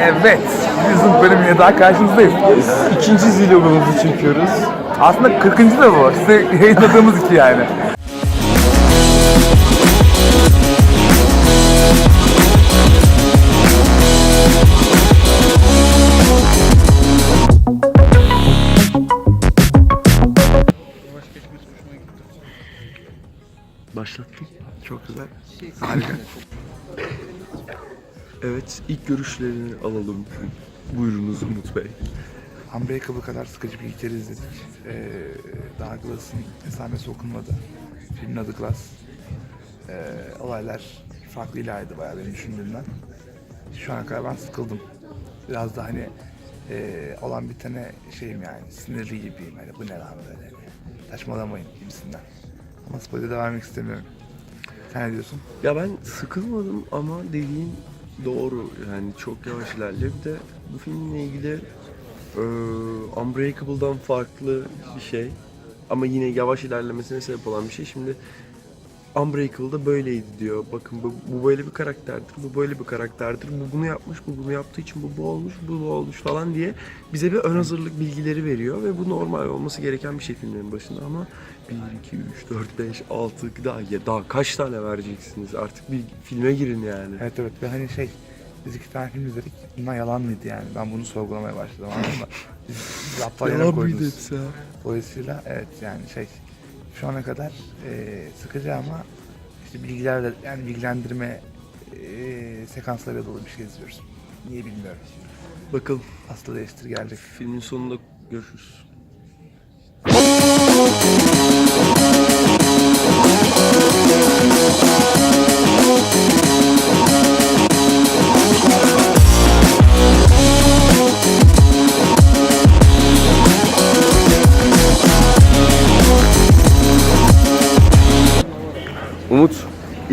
Evet, bizim bölümüne daha karşınızdayız. İkinci vlogumuzu çekiyoruz. Aslında 40. da bu. Size yayınladığımız iki yani. Başlattım. Çok güzel. Harika. Evet, ilk görüşlerini alalım. Buyurunuz Umut Bey. Unbreakable kadar sıkıcı bir hikaye izledik. Ee, daha Glass'ın esamesi okunmadı. Filmin adı Glass. Ee, olaylar farklı ilerledi bayağı benim düşündüğümden. Şu ana kadar ben sıkıldım. Biraz da hani ee, olan bitene şeyim yani sinirli gibiyim. Hani bu ne lan böyle. Saçmalamayın gibisinden. Ama spoiler da vermek istemiyorum. Sen ne diyorsun? Ya ben sıkılmadım ama dediğin doğru. Yani çok yavaş ilerliyor. Bir de bu filmle ilgili eee Unbreakable'dan farklı bir şey. Ama yine yavaş ilerlemesine sebep olan bir şey. Şimdi Unbreakable'da böyleydi diyor. Bakın bu, bu böyle bir karakterdir, bu böyle bir karakterdir. Bu bunu yapmış, bu bunu yaptığı için bu bu olmuş, bu bu olmuş falan diye bize bir ön hazırlık bilgileri veriyor ve bu normal olması gereken bir şey filmlerin başında ama 1, 2, 3, 4, 5, 6 daha, ya daha kaç tane vereceksiniz? Artık bir filme girin yani. Evet evet ve hani şey biz iki tane film izledik. Bunlar yalan mıydı yani? Ben bunu sorgulamaya başladım anladın mı? Biz, aptal yere koydunuz. Dolayısıyla evet yani şey şu ana kadar e, sıkıcı ama işte bilgilerle yani bilgilendirme e, sekanslarıyla dolu bir şey izliyoruz. Niye bilmiyorum. Bakalım Aslı değiştir gelecek. filmin sonunda görüşürüz.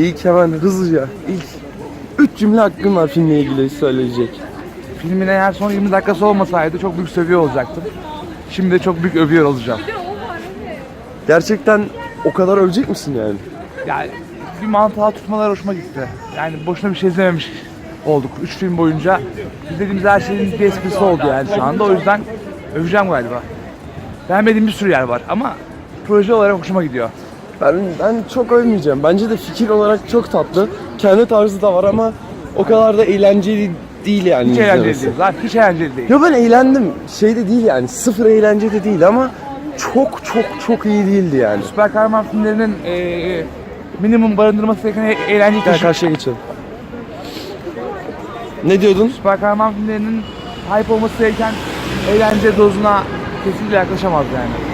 İlk hemen hızlıca ilk üç cümle hakkın var filmle ilgili söyleyecek. Filmin eğer son 20 dakikası olmasaydı çok büyük sövüyor olacaktım. Şimdi de çok büyük övüyor olacağım. Gerçekten o kadar ölecek misin yani? Yani bir mantığa tutmalar hoşuma gitti. Yani boşuna bir şey izlememiş olduk. Üç film boyunca izlediğimiz her şeyin bir esprisi oldu yani şu anda. O yüzden öveceğim galiba. Beğenmediğim bir sürü yer var ama proje olarak hoşuma gidiyor. Ben ben çok övmeyeceğim. Bence de fikir olarak çok tatlı. Kendi tarzı da var ama o kadar da eğlenceli değil yani. Hiç eğlenceli izlemesi. değil. Zaten hiç eğlenceli değil. Ya ben eğlendim. Şey de değil yani. Sıfır eğlence de değil ama çok çok çok iyi değildi yani. Süper kahraman filmlerinin eee, minimum barındırması gereken e- eğlence Gel karşıya geçelim. Ne diyordun? Süper kahraman filmlerinin hype olması gereken eğlence dozuna kesinlikle yaklaşamaz yani.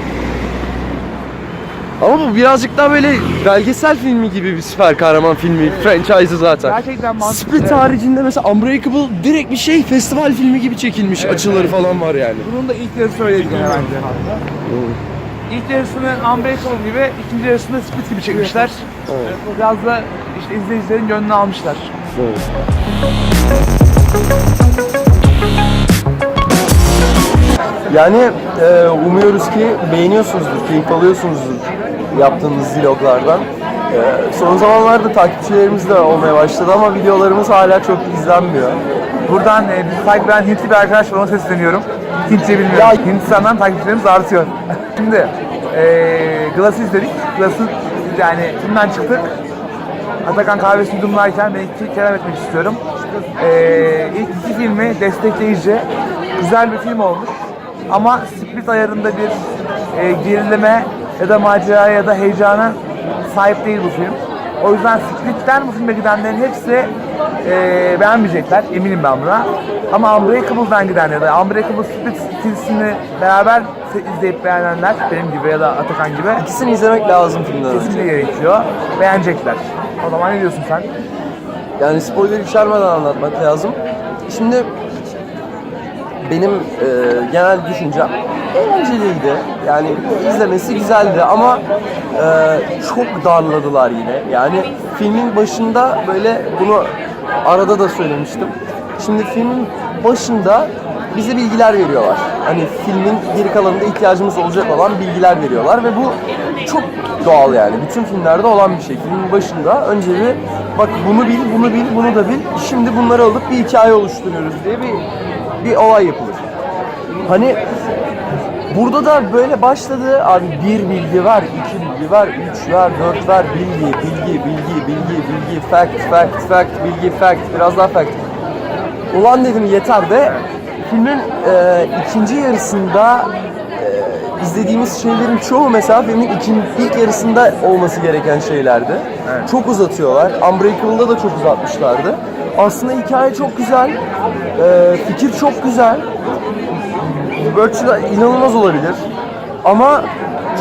Ama bu birazcık daha böyle belgesel filmi gibi bir süper kahraman filmi. Franchise'ı zaten. Gerçekten mantıklı. Split Evet. haricinde mesela Unbreakable direkt bir şey festival filmi gibi çekilmiş. Evet, Açıları evet. falan var yani. Bunun da ilk yarısı öyleydi bence. İlk yarısını Unbreakable gibi, ikinci yarısını Split gibi çekmişler. Evet. Biraz da işte izleyicilerin gönlünü almışlar. Evet. Yani e, umuyoruz ki beğeniyorsunuzdur, keyif alıyorsunuzdur yaptığımız vloglardan. E, son zamanlarda takipçilerimiz de olmaya başladı ama videolarımız hala çok izlenmiyor. Buradan e, bizi takip eden Hintli bir arkadaş var, ona sesleniyorum. Hintçe bilmiyorum. Ya- Hindistan'dan takipçilerimiz artıyor. Şimdi e, Glass'ı izledik. Glass'ı yani filmden çıktık. Atakan kahvesi yudumlarken ben iki kelam etmek istiyorum. E, ilk iki filmi destekleyici, güzel bir film olmuş. Ama split ayarında bir e, gerilime ya da maceraya ya da heyecana sahip değil bu film. O yüzden Split'ten bu filme gidenlerin hepsi e, beğenmeyecekler. Eminim ben buna. Ama Unbreakable'dan giden ya da Unbreakable Split stilsini beraber izleyip beğenenler benim gibi ya da Atakan gibi İkisini izlemek lazım filmden önce. kesinlikle gerekiyor. Beğenecekler. O zaman ne diyorsun sen? Yani spoiler içermeden anlatmak lazım. Şimdi benim e, genel düşüncem eğlenceliydi. Yani izlemesi güzeldi ama e, çok darladılar yine. Yani filmin başında böyle bunu arada da söylemiştim. Şimdi filmin başında bize bilgiler veriyorlar. Hani filmin geri kalanında ihtiyacımız olacak olan bilgiler veriyorlar ve bu çok doğal yani. Bütün filmlerde olan bir şey. Filmin başında önce bir bak bunu bil, bunu bil, bunu da bil. Şimdi bunları alıp bir hikaye oluşturuyoruz diye bir bir olay yapılır. Hani Burada da böyle başladı abi bir bilgi var, iki bilgi var, üç var, dört var, bilgi, bilgi, bilgi, bilgi, bilgi, fact, fact, fact, bilgi, fact, biraz daha fact. Ulan dedim yeter ve filmin e, ikinci yarısında e, izlediğimiz şeylerin çoğu mesela filmin ikin, ilk yarısında olması gereken şeylerdi. Evet. Çok uzatıyorlar. Unbreakable'da da çok uzatmışlardı. Aslında hikaye çok güzel, e, fikir çok güzel. Ölçüde inanılmaz olabilir. Ama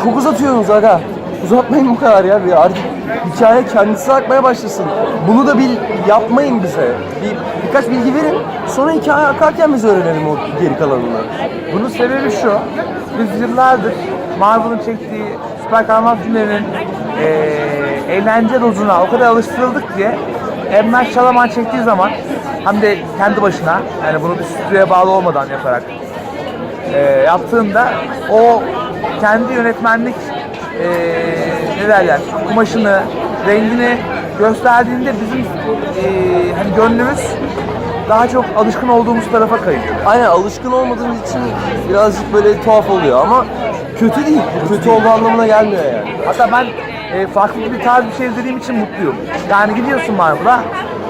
çok uzatıyorsunuz aga. Uzatmayın bu kadar ya. Bir artık hikaye kendisi akmaya başlasın. Bunu da bil, yapmayın bize. Bir, birkaç bilgi verin. Sonra hikaye akarken biz öğrenelim o geri kalanını. Bunun sebebi şu. Biz yıllardır Marvel'ın çektiği süper kahraman filmlerinin eee eğlence dozuna o kadar alıştırıldık ki. Night Shyamalan çektiği zaman hem de kendi başına yani bunu bir stüdyoya bağlı olmadan yaparak eee, yaptığında o kendi yönetmenlik eee ne derler kumaşını, rengini gösterdiğinde bizim eee hani gönlümüz daha çok alışkın olduğumuz tarafa kayıyor. Aynen alışkın olmadığımız için birazcık böyle tuhaf oluyor ama kötü değil. Kötü olduğu anlamına gelmiyor yani. Hatta ben e, farklı bir tarz bir şey izlediğim için mutluyum. Yani gidiyorsun Marvel'a,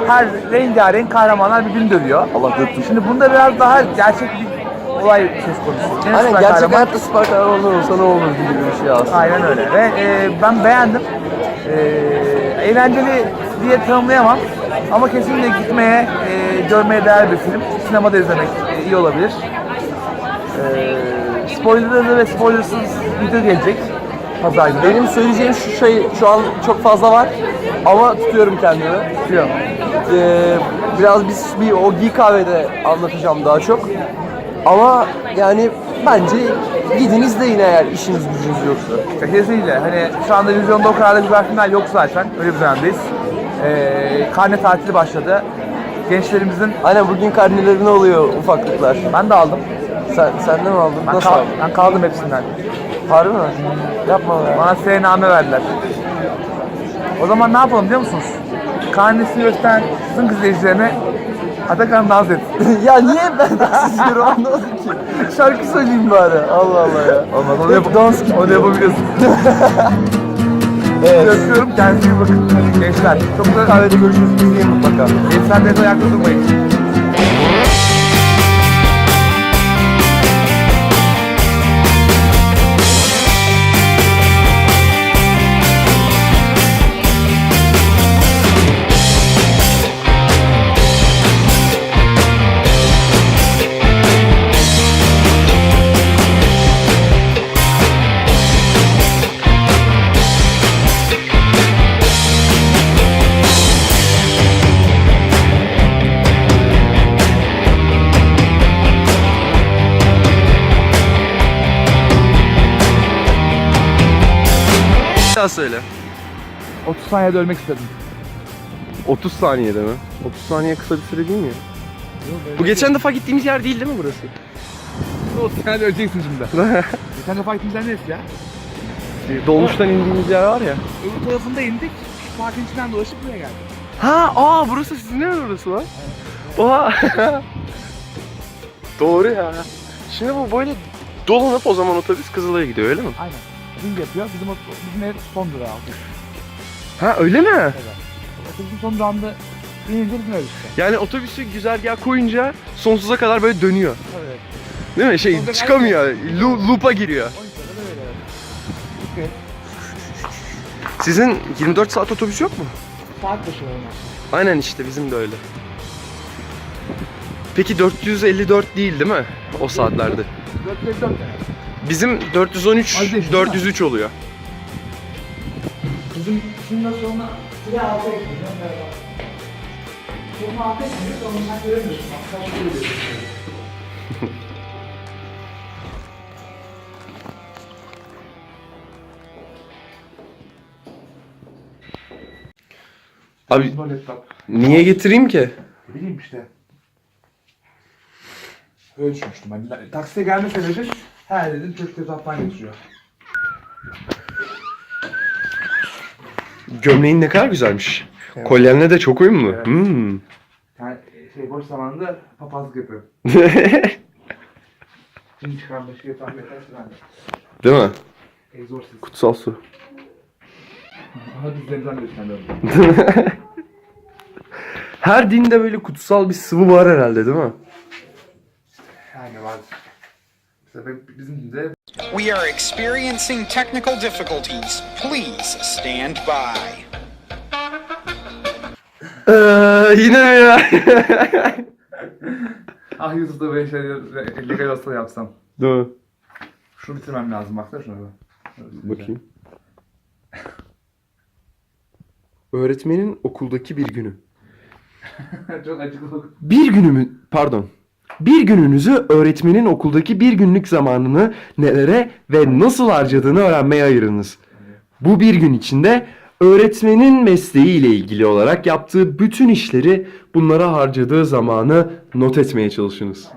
her rengarenk kahramanlar birbirini dövüyor. Allah döktüm. Şimdi bunda biraz daha gerçek bir olay söz konusu. Yine Aynen süper gerçek kahraman. hayatta süper kahraman olsa ne olur gibi bir şey aslında. Aynen öyle. Ve e, ben beğendim. E, eğlenceli diye tanımlayamam. Ama kesinlikle gitmeye, e, görmeye değer bir film. Sinemada izlemek e, iyi olabilir. E, spoilerlı ve spoilersız video gelecek. Pazar günü. Benim söyleyeceğim şu şey şu an çok fazla var ama tutuyorum kendimi. Tutuyorum. Ee, biraz biz bir o Geek kahvede anlatacağım daha çok. Ama yani bence gidin izleyin eğer işiniz gücünüz yoksa. Kesinlikle. Hani şu anda vizyonda o kadar da güzel filmler yok zaten. Öyle bir dönemdeyiz. Ee, karne tatili başladı. Gençlerimizin Aynen bugün karnelerine oluyor ufaklıklar. ben de aldım. Sen, sen de mi aldın? Ben, Nasıl kal- aldın? ben kaldım hepsinden. Harbi mi? Yapma be. Bana seyname verdiler. O zaman ne yapalım biliyor musunuz? Karnesini gösteren tüm izleyicilerine Atakan dans et. ya niye ben dans istiyorum anlamadım ki. Şarkı söyleyeyim bari. Allah Allah ya. Olmaz. Onu, yap- dans onu yapabiliyorsun. Evet. Öpüyorum. Kendinize iyi bakın. Gençler. Çok da Kahvede görüşürüz. İzleyin mutlaka. Gençler de ayakta durmayın. Daha söyle. 30 saniyede ölmek istedim. 30 saniyede mi? 30 saniye kısa bir süre değil mi? Bu geçen defa gittiğimiz yer değil değil mi burası? 30 saniyede öleceksin şimdi. Geçen defa gittiğimizden neresi ya? Dolmuştan indiğimiz yer var ya. Öbür tarafında indik. Şu parkın içinden dolaşıp buraya geldik. Ha, aa burası sizin ev orası lan. Oha. Doğru ya. Şimdi bu böyle dolanıp o zaman otobüs Kızılay'a gidiyor öyle mi? Aynen. Ring yapıyor. Bizim, bizim ev son durağı aldı. Ha öyle mi? Otobüsün son durağında inince bizim ev işte. Yani otobüsü güzergah koyunca sonsuza kadar böyle dönüyor. Evet. Değil mi? Şey Sonsuza kadar çıkamıyor. Lu- loop'a giriyor. 12 sırada böyle evet. Sizin 24 saat otobüs yok mu? Saat başı olmaz. Aynen işte bizim de öyle. Peki 454 değil değil mi? O saatlerde. 454 tane. Bizim 413, Az değil, değil mi? 403 oluyor. Bizim şimdi sonra size altı ekliyor. Sonra altı ekliyor. Sonra sen göremiyorsun. Bak görüyorsun. Abi niye getireyim ki? Ne bileyim işte. Öyle düşünmüştüm. Hani taksiye gelme sebebi her dedim çocuk hesaptan getiriyor. Gömleğin ne kadar güzelmiş. Kolyenle de çok uyumlu. Evet. Hmm. Yani şey boş zamanında papazlık yapıyor. Cin çıkan başı bir taş ben. Değil mi? Exorcist. Kutsal su. Aha dizlerimden gösteriyorum. Her dinde böyle kutsal bir sıvı var herhalde değil mi? Yani var. Ben- bizim de We are experiencing technical difficulties. Please stand by. Ee, yine mi ya? ah YouTube'da böyle şeyler legal olsa yapsam. mi? Şunu bitirmem lazım baksana bak. Bakayım. Öğretmenin okuldaki bir günü. Çok açıklık. Bir günümü, pardon. Bir gününüzü öğretmenin okuldaki bir günlük zamanını nelere ve nasıl harcadığını öğrenmeye ayırınız. Bu bir gün içinde öğretmenin mesleği ile ilgili olarak yaptığı bütün işleri bunlara harcadığı zamanı not etmeye çalışınız.